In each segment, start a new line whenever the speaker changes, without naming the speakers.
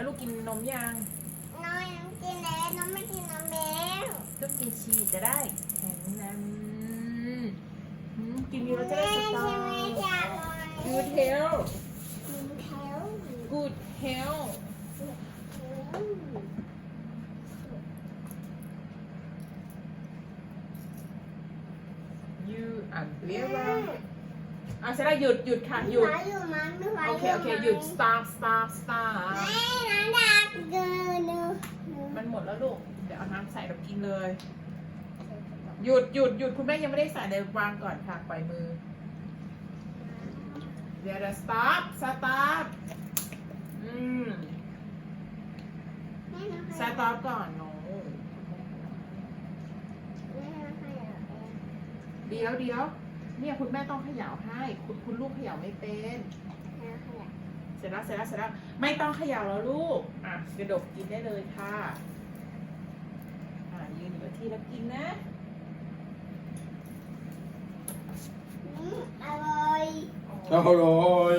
แล้วลูกกินนมยัง
น้อยน้อกินแล้วน้องไม่กินนมแล้ว
ต้องกินชีจะได้แข็งนั้นอืมกินยูโรเทลสตอ
ยูเทลกู
ด
เฮ
ลยู
อัน
เรียว่า อะเซร่าหยุดหยุดค่ะหยุดโอเคโอเคหยุด stop stop stop
ไม่น้ำดาเกินดู
มันหมดแล้วลูก เดี๋ยวเอาน้ำใส่แล้กินเลย หยุดหยุดหยุดคุณแม่ยังไม่ได้ใส่เลยวางก่อนค่ะปล่อยมือ เดี๋ยวเดี๋ยว stop าร์อืม
สตา
ร์ก่อนหนู
เดี๋
ยวเดี๋ยว เนี่ยคุณแม่ต้องเขย่าให้ คุณคุณลูกเขย่าไม่เป็นเสร็จแล้วเสร็จแล้วเสร็จแล้วไม่ต้องเขย่าแล้วลูกอะกระดกกินได้เลยค่ะอะยืนอยู่ที่แล้วกินนะ
อร่อย
อร่อย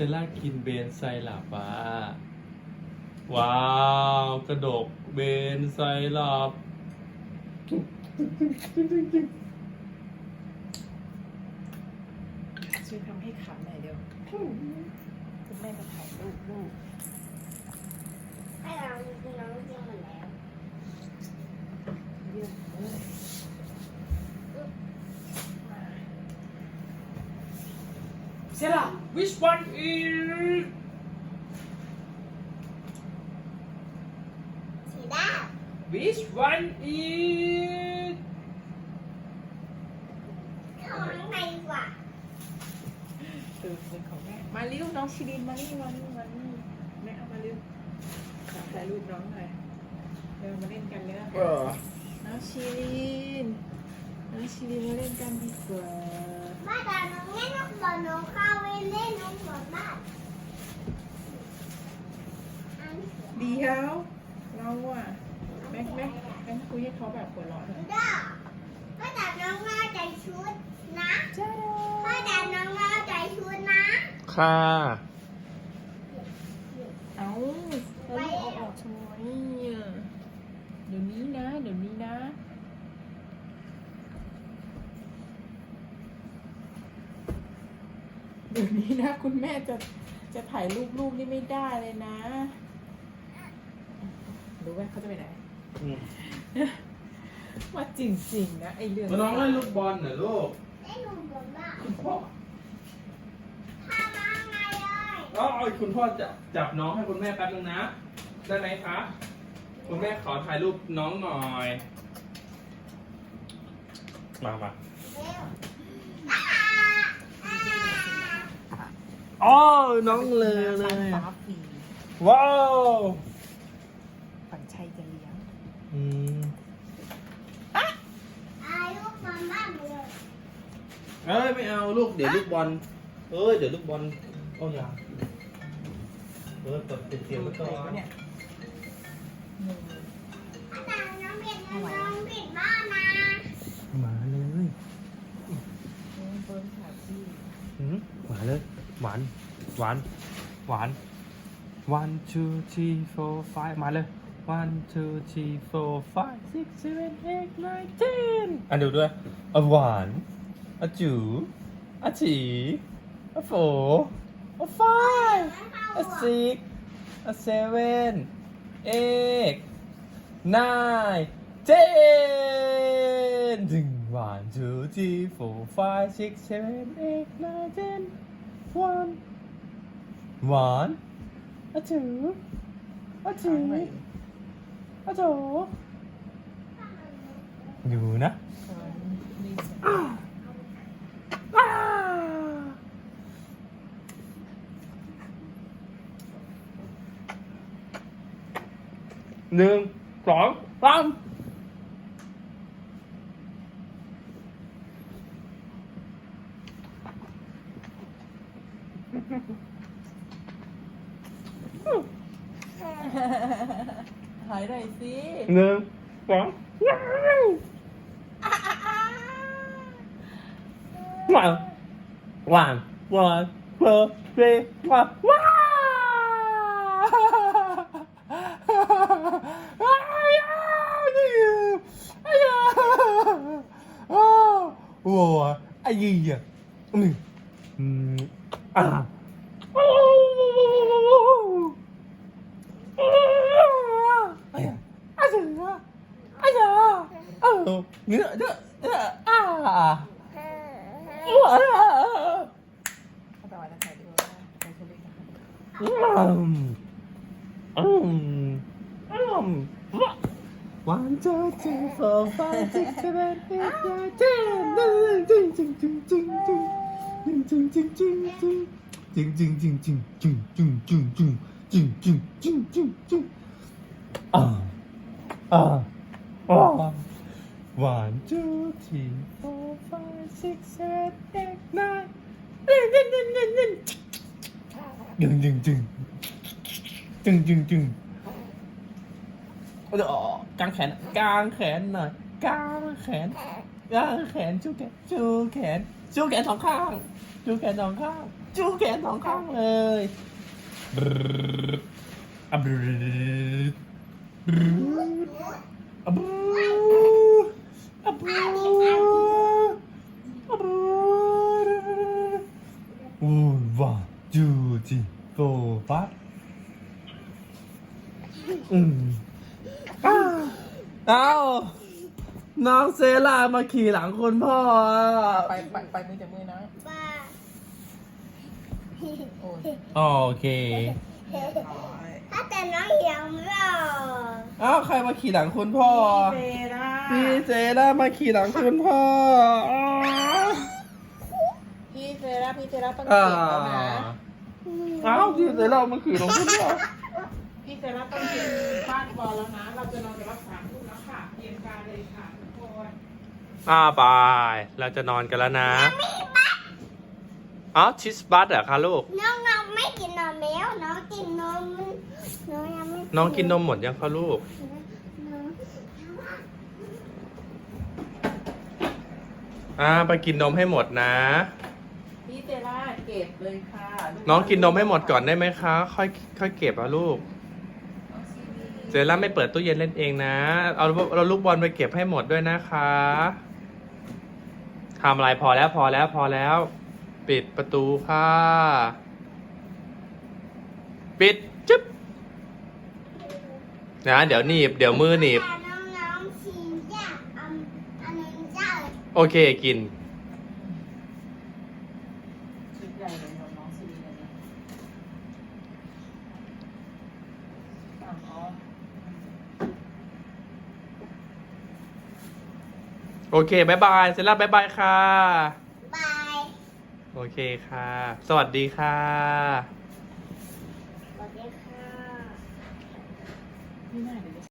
ซ
ล่ากินเบนไซลับอะว้าว กระดกเบนไซลับ
ช่วยทำให้ขำหน่อยเดียวคุณแม่จะถ่ายรูปลูก
ให้เรากินน้องกินหมดแล้ว
เยี่ยมเลย เสร็จละ which one is
สีด
which one is ำ
เข้าข้างในดีกว่า
เออเป็นของแม่มาเร็วน้องชิลินมานี่มานี่มานี่แม่เอามาเร็วขอถ่ายรูปน้องหน่อยเร็วมาเล่นกันเร็วน้องชิลินน้องชิลินมาเล่นกันดีกว่า
บ้านแต่น้องเล่นน้องบอน้องเข้าไปเล่นน้องบอบ้าน
เดียวเราอะแม็กแม็กแม็กคุยให้เขาแบบหัวเราะหน่อย
ด้าพ่อแต่น้องน่าใจชุดนะ
จ้า
พ่อแต่น้องน่าใจชุดนะ
ค่ะ
เอาแล้วลูกเอาออกทำไมอะเดี๋ยวนี้นะ เดี๋ยวนี้นะ เดี๋ยวนี้นะ คุณแม่จะจะถ่ายรูปลูกนี่ไม่ได้เลยนะ รู้ไหมเขาจะไปไหนว่าจริงๆนะไอเรื่อง
มาน้องเล่นลูกบอลเหรอลูก
เล่นน้องบอลบ้าน
คุณพ่อ
พามาไงเลย
อ๋อคุณพ่อจะจับน้องให้คุณแม่แป๊บนึงนะ ได้ไหมคะ คุณแม่ขอถ่ายรูปน้องหน่อย มามา
เร็วอ่าอ่า
อ๋อน้องเลยเลย
ฟ้าฟรี
ว้าว
ฝันชัยจะเลี้ยง
อืม
อายุบอลบ้านเลย
เอ้ยไม่เอาลูกเดี๋ยวลูกบอลเอ้ยเดี๋ยวลูกบอลโอ้ยาเออตดเสียงมัน
ใคร
ก่อ
วะ
น
เนี่ย ห
วาน หวาน one two three four five มาเลย one two three four five six seven eight nine ten อะดูด้วยอะหวานอะจูอะจีอะโฟอะ five อะ six อะ seven eight nine ten ถึง one two three four five six seven eight nine ten one one อะจูอะจูอะจูดูนะหนึ่งสองสาม
ดีหนึ่
งสองว้าวว้าวว้าวว้าวว้าวว้าว我哎呀，嗯嗯啊，哦哦哦哦哦哦哦。giờ
ai giờ ừ nữa nữa nữa à One, two, three, four, five, six, seven, eight, nine, ten. Ching, ching, ching, ching, ching. Ching, ching, ching,
ching, ching. Ching, ching, ching, ching, ching, ching, ching, ching, ching, ching, ching, ching. Ah. อ๋าอ่าหวานจูทีโฟร์ไฟว์ซิกเซเว่นเอ็กไนน์นึ่งนึ่งนึ่งนึ่งจึงจึงจึงจึงจึงจึงเดี๋ยวกางแขนกางแขนหน่อยกางแขนกางแขนชูแขนชูแขนชูแขนสองข้างชูแขนสองข้างชูแขนสองข้างเลยอับ อะบรึดบรึดอะบรึดอะบรึดอะบรึด one two three four five อืมอ้าวอ้าวน้องเซรามาขี่หลังคุณพ่ออะ
ไปไปไปมือจับมือนะ
บ้า
โอ้ย
โอเค
ถ้า แต่น้องเหี่ยวเรา
อ้าวใครมาขี่หลังคุณพ่อ
เซรา
พี่เซรามาขี่หลังคุณพ่ออ้าว
พี่เซราพี่เซราต้อง
อ้า
เก็บแล้วนะ
อ้าวพี่เซรามาขี่หลังคุณพ่อ
พี่เซราต้องกินฟาดบอลแล้วนะ เราจะนอนกันรักษาทุ่มแล้วค่ะเตรียมการเลยค่ะทุกคน
อ่าบาย เราจะนอนกันแล้วนะอ๋อชิสบัตเหรอคะลูก
น้องน้องไม่กินนมแล้วน้องกินนมน้องยังไม่
น้องกินนมหมดยังคะลูก
น้อง
อ่าไปกินนมให้หมดนะ
พี่เซราเก็บเลยค่ะลู
น้องกินนมให้หมดก่อนได้ไหมคะ ค่อยค่อยเก็บอะลูก
น้องซีรี
เซร่าไม่เปิดตู้เย็นเล่นเองนะ เอาเราลูกบอลไปเก็บให้หมดด้วยนะคะทำอะไรพอแล้วพอแล้วพอแล้ว ปิดประตูค่ะ ปิดจึ๊บ นะ เดี๋ยวหนีบ เดี๋ยวมือหนีบ
แต่น้องน้องชิมยากอันอันนึงจ้าเลย
โอเคกิน
ชุดใหญ่เลยน้องซีรีเลยนะอะอ๋อ
โอเคบายบายเซร่าบายบายค่ะ
บาย
โอเคค่ะ สวัสดีค่ะ